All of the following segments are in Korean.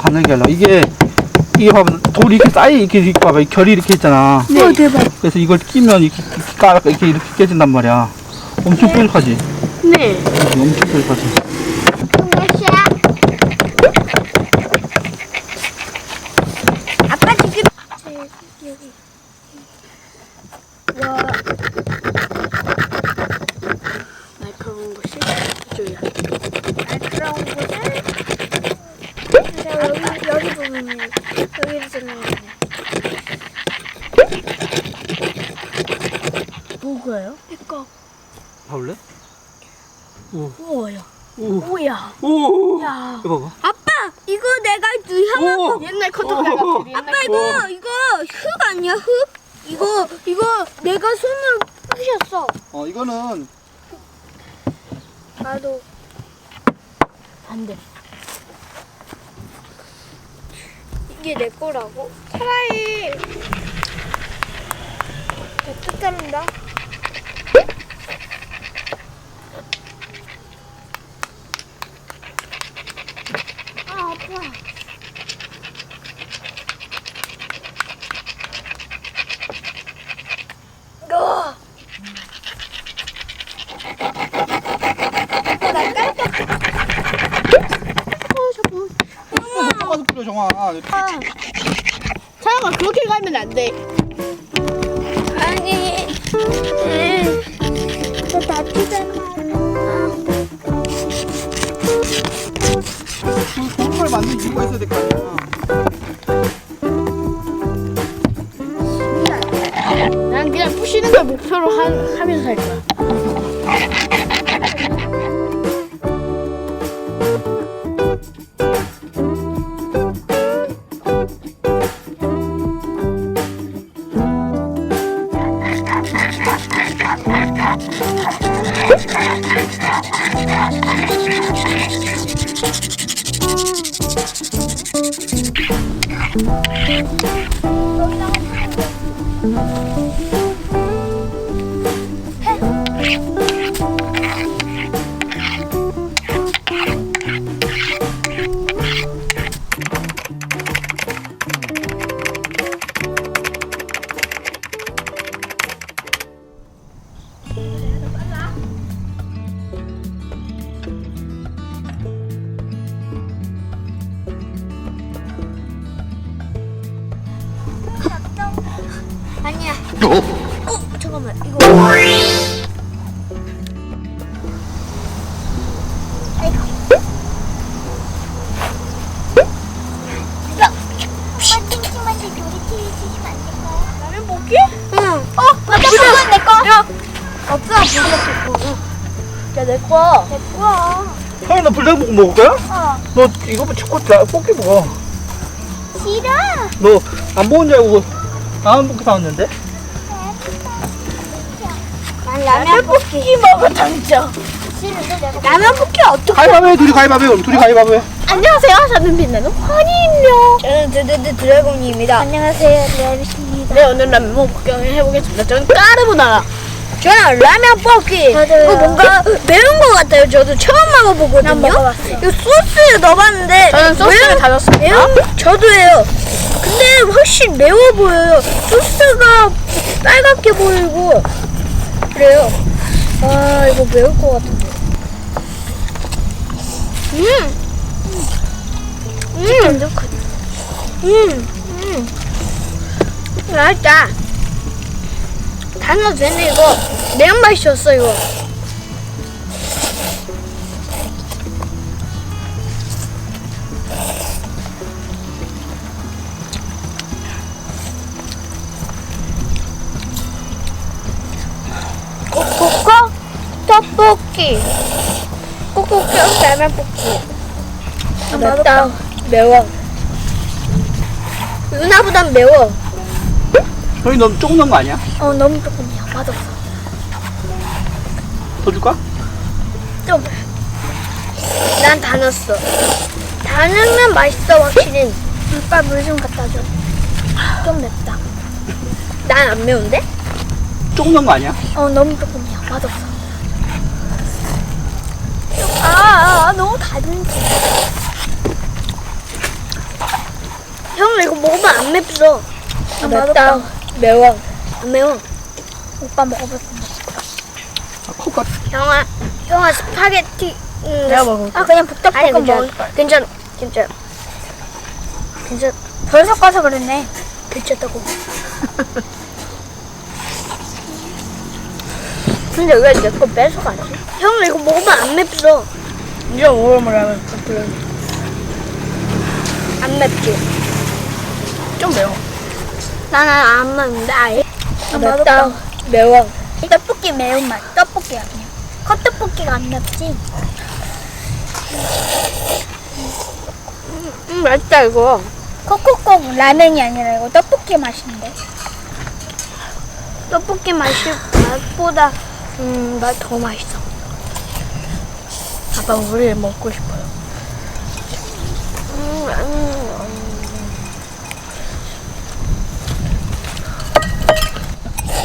가늘게 하려고. 이게, 이게 봐봐. 돌이 이렇게 쌓여, 이렇게, 이렇게 봐봐. 이 결이 이렇게 있잖아. 네. 어, 대박. 그래서 이걸 끼면 이렇게, 깔아, 이렇게, 이렇게 깨진단 말이야. 엄청 뾰족하지? 네. 엄청 뾰족하지? 아빠 지금 여기 와 날카로운 곳이 이쪽이야. 날카로운 곳을 자 여기 여기 보면은 여기를 찍는 거네. 뭐가요? 이거 우와야. 오, 우야. 오, 야. 이거 봐봐. 아빠 이거 내가 유형한 오! 거 옛날 오. 컨트롤 옛날 아빠 이거 이거 흙 아니야 흙? 이거 이거 내가 손으로 부셨어. 어, 이거는 나도 안 돼. 이게 내 거라고? 차라리 툭 자른다. 아 아파. 어. 나 깜빡. 어 잠깐. 똑같은 정아. 차가 그렇게 가면 안 돼. 아니, 너 다치잖아. 그 고름을 만든 이유가 있어야 될 거 아니야. 난 그냥 부시는 걸 목표로 한, 하면서 살 거야. 불닭볶음 먹을 거야? 어. 너 이거 뭐 초코 다 뽑기 먹어. 싫어. 너 안 먹은 줄 알고 라면 볶기 사왔는데? 난 라면 볶기 먹어, 당장. 라면 볶기 어떻게? 가위바위보 해, 둘이 가위바위보 해, 그럼 둘이 가위바위보 해. 안녕하세요. 저는 빛나는 환희입니다. 저는 드드드 드래곤입니다. 안녕하세요, 레비입니다. 네, 오늘 라면 볶기 해보겠습니다. 저는 까르보나라. 저는 라면 볶기. 맞아요. 이거 뭔가 매운 거 같아요. 저도 처음 먹어보거든요. 먹어봤어요. 이거 소스에 넣어봤는데 저는 소스를 매운- 다 넣었습니다. 매운 저도예요. 근데 훨씬 매워 보여요. 소스가 빨갛게 보이고 그래요. 아 이거 매울 것 같은데. 음. 음. 음. 음. 맛있다. 다 넣어도 되네 이거. 매운맛이었어 이거. 코코코 떡볶이. 코코코 라면 볶기 아, 맵다. 매워. 누나보단 매워 형이 너무 조금 넣은 거 아니야? 어 너무 조금이야 맛없어 더 줄까? 좀 난 다 넣었어 다 넣으면 맛있어 확실히 오빠 물 좀 갖다 줘좀 맵다 난 안 매운데? 조금 넣은 거 아니야? 어 너무 조금이야 맛없어 아, 아, 아 너무 달은지 형 이거 먹으면 안 맵어. 아, 맵다. 매워. 안 매워. 오빠 먹어봤어. 아, 컵가 형아, 형아 스파게티. 음, 내가 먹을게. 아, 그냥 아니 볶음 괜찮아. 먹을 거야. 괜찮아. 괜찮아. 괜찮아. 덜 섞어서 그랬네. 괜찮다고. 근데 왜 내 거 뺏어가지? 형 이거 먹으면 안 맵어. 이제 먹으면 그래. 안 맵지? 좀 매워. 나는 안 맵는데 아예. 아, 맵다. 매워. 떡볶이 매운맛. 떡볶이야 그냥. 컵떡볶이가 안 맵지? 음 맛있다 이거. 콕콕콕 라면이 아니라 이거 떡볶이 맛인데. 떡볶이 맛이 맛보다 음 맛 더 맛있어. 아빠 우리 먹고 싶어요. 음, 음,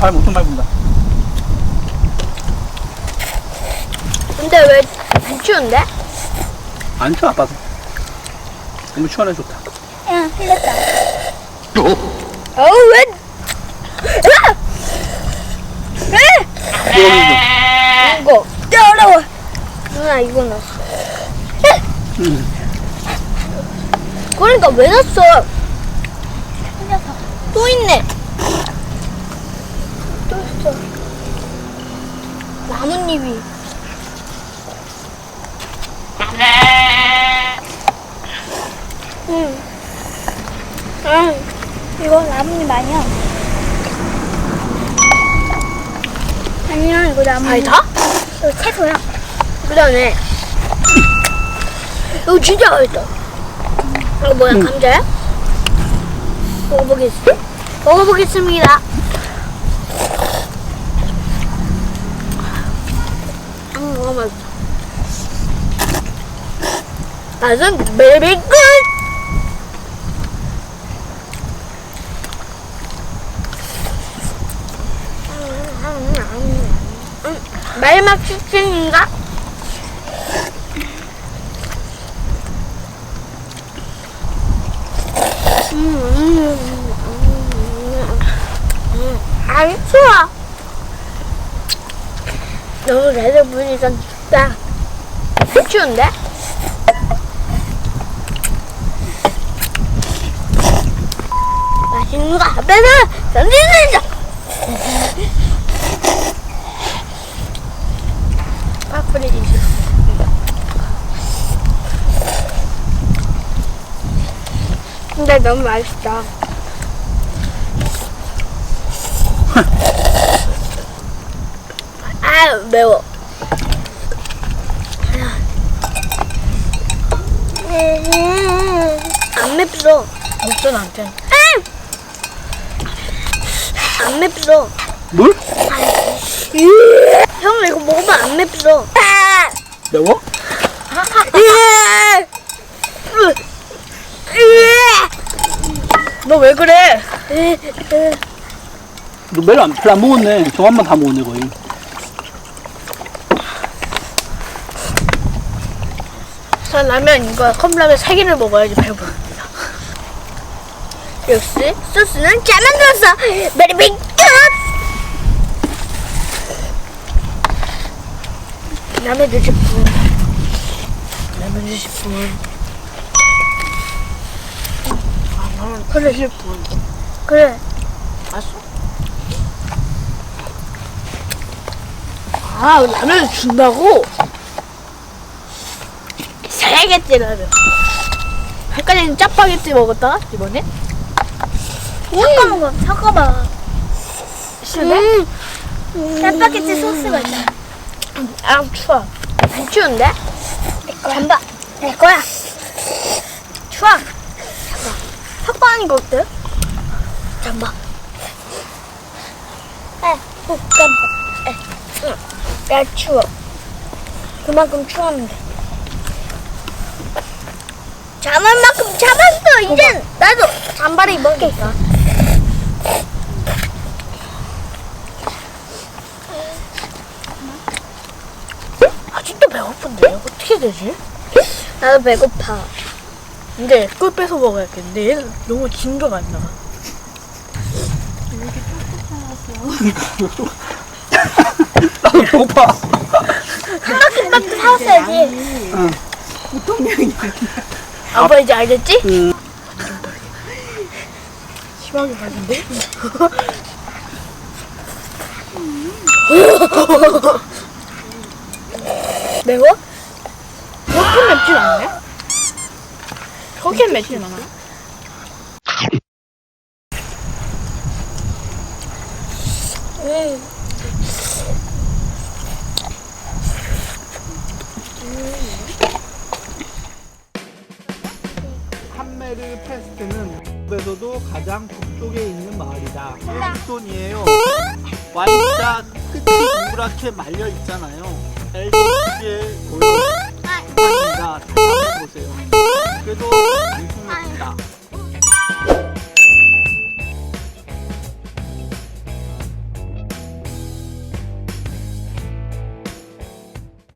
발 엄청 밟는다. 근데 왜 안 추운데? 안 추워 아빠도. 너무 시원해 좋다. 야, 흘렸다. 어우 왜? 여기도. 이거 더러워. 누나 이거 넣었어. 음. 그러니까 왜 넣었어? 흘려서. 또 있네. 또 있어. 나뭇잎이. 응. 응. 이거 나뭇잎 아니야. 아니야, 이거 나뭇잎. 아니 다? 이거 채소야. 그러네. 이거 진짜 맛있다. 이거 뭐야, 응. 감자야? 먹어보겠습니다. 먹어보겠습니다. 음, 너무 맛있다. 맛은 베리굿! 말맛 치킨인가? 안 추워. 너무 레드 분위기가 춥다. 안 추운데? 맛있는 거 앞에서 던지는 파프리지. 근데 너무 맛있다. 아 매워. 안 맵어. 없어, 나한테. 안 맵어. 물? 형 이거 먹으면 안 맵어. 매워? 너 왜 그래? 너 매일 안, 별로 안 먹었네. 저한만 다 먹었네 거의. 전 라면 이거 컵라면 3개를 먹어야지 배부릅니다. 역시 소스는 잘 만들었어. 베리 빅 라면 드실 분. 라면 드실 분. 아, 라면 끓이실 분. 그래. 봤어? 아, 라면을 준다고? 세 개째 라면. 아까는 짜파게티 먹었다가, 이번에? 섞어 먹어. 섞어봐. 싫네? 짜파게티 소스가 있잖아. 아, 추워. 안 추운데? 내 잠바 내 거야. 좋아. 잠바. 삭바하는 거 어때? 잠바. 에, 오, 깜빡. 에, 응. 야, 추워. 그만큼 추웠는데. 잠을 만큼 잡았어. 이젠 나도 잠바를 입을게니까. 아직도 배고픈데 어떻게 되지? 나도 배고파. 근데 꿀 뺏어 먹어야겠는데 얘는 너무 진도가 안 나가. 나도 배고파. 한바퀴밖에 사왔어야지. 아빠 이제 알겠지? 응. 심하게 가는데? 매워? 맵진 않네? 그렇게 맵진 않아. 응. 한메르 페스트는 에서도 가장 북쪽에 있는 마을이다. 엘돈이에요. Y자 끝이 동그랗게 말려 있잖아요. 자, 보세요. 그래도 웃음이 다